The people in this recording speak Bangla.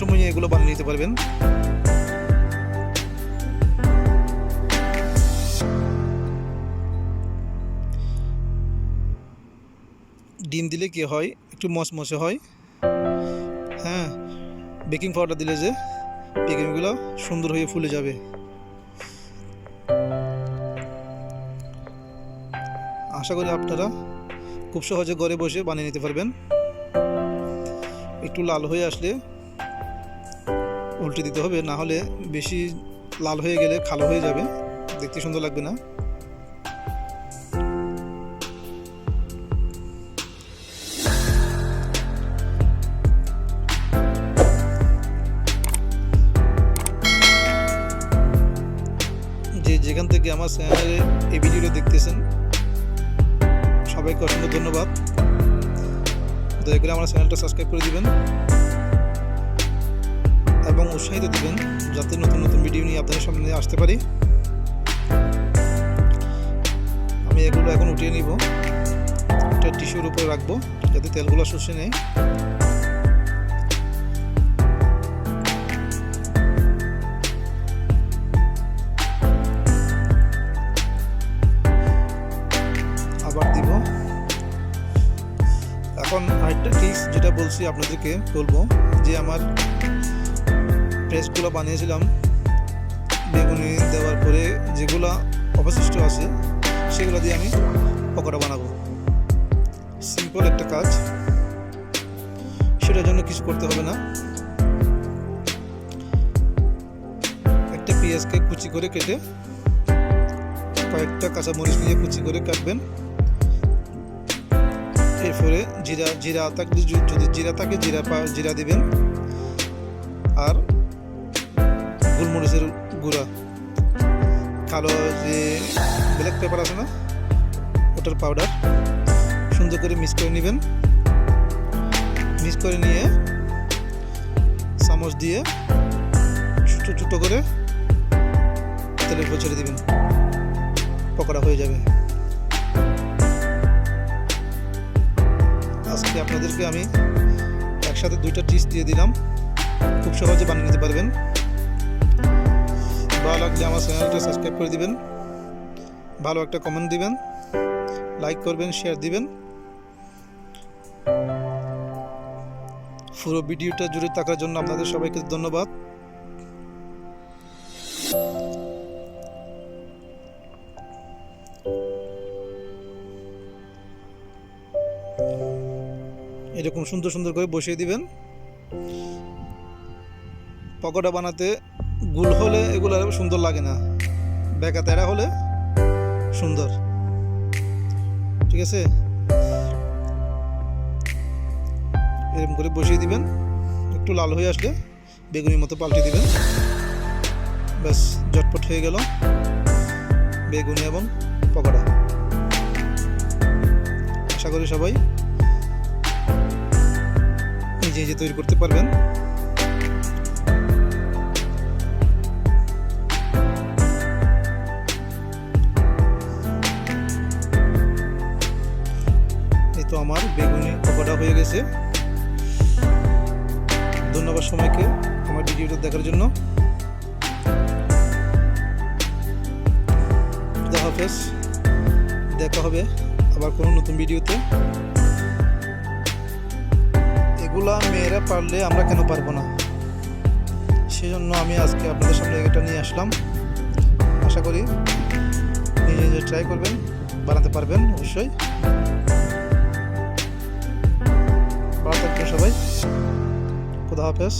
সময়ে এগুলো বানিয়ে নিতে পারবেন। ডিম দিলে কি হয়? একটু মচমচে হয়। হ্যাঁ বেকিং পাউডার দিলে যে বেকিংগুলো সুন্দর হয়ে ফুলে যাবে। আশা করি আপনারা খুব সহজে ঘরে বসে বানিয়ে নিতে পারবেন। একটু লাল হয়ে আসলে উল্টে দিতে হবে, না হলে বেশি লাল হয়ে গেলে খালো হয়ে যাবে। দেখতে সুন্দর লাগবে না। যে যেখান থেকে আমার চ্যানেলে এই ভিডিওটা দেখতেছেন, সবাইকে অসংখ্য ধন্যবাদ। দয়া করে আমার চ্যানেলটা সাবস্ক্রাইব করে দিবেন। এবং উৎসাহিত দিবেন যাতে নতুন নতুন ভিডিও নিয়ে আপনাদের সামনে আসতে পারি। আমি এগুলো এখন উঠিয়ে নিব। একটা টিস্যুর উপরে রাখব যাতে তেলগুলো শুষে নেয়। আবার দিব। এখন আরেকটা টিপস যেটা বলছি আপনাদেরকে বলব যে আমার পেস্টগুলো বানিয়েছিলাম, বেগুনি দেওয়ার পরে যেগুলো অবশিষ্ট আছে, সেগুলো দিয়ে আমি পকোড়া বানাবো। সিম্পল একটা কাজ। সেটার জন্য কিছু করতে হবে না। একটা পেঁয়াজকে কুচি করে কেটে কয়েকটা কাঁচা মরিচ নিয়ে কুচি করে কাটবেন। এরপরে জিরা জিরা থাকলে যদি জিরা থাকে, জিরা পা, জিরা দিবেন। আর গোলমরিচের গুঁড়া। কালো যে ব্ল্যাক পেপার আছে না, ওটার পাউডার সুন্দর করে মিক্স করে নেবেন। মিক্স করে নিয়ে চামচ দিয়ে ছোটো ছোটো করে তেলের উপর ছেড়ে দিবেন। পকোড়া হয়ে যাবে। আজকে আপনাদেরকে আমি একসাথে দুইটা টিস দিয়ে দিলাম। খুব সহজে বানিয়ে নিতে পারবেন। ভালো লাগলে আমার চ্যানেলটা সাবস্ক্রাইব করে দিবেন। ভালো একটা কমেন্ট দিবেন লাইক করবেন শেয়ার দিবেন। পুরো ভিডিওটা জুড়ে থাকার জন্য আপনাদের সবাইকে ধন্যবাদ। এরকম সুন্দর সুন্দর করে বসিয়ে দিবেন। পকোড়া বানাতে গুল হলে এগুলো সুন্দর লাগে না। বেকা তেরা হলে সুন্দর। ঠিক আছে? এরকম করে বসিয়ে দিবেন। একটু লাল হয়ে আসলে বেগুনির মতো পাল্টে দিবেন। ব্যাস জটপট হয়ে গেল বেগুনি এবং পকোড়া। আশা করি সবাই নিজে নিজে তৈরি করতে পারবেন। আমার বেগুনি পকোড়া হয়ে গেছে। ধন্যবাদ সময়কে আমার ভিডিওটা দেখার জন্য। খুদা হাফেজ। দেখা হবে আবার কোনো নতুন ভিডিওতে। এগুলা মেয়েরা পারলে আমরা কেন পারব না? সেজন্য আমি আজকে আপনাদের সামনে এটা নিয়ে আসলাম। আশা করি নিজে নিজে ট্রাই করবেন, বানাতে পারবেন অবশ্যই। সবাই খুদা হাফেজ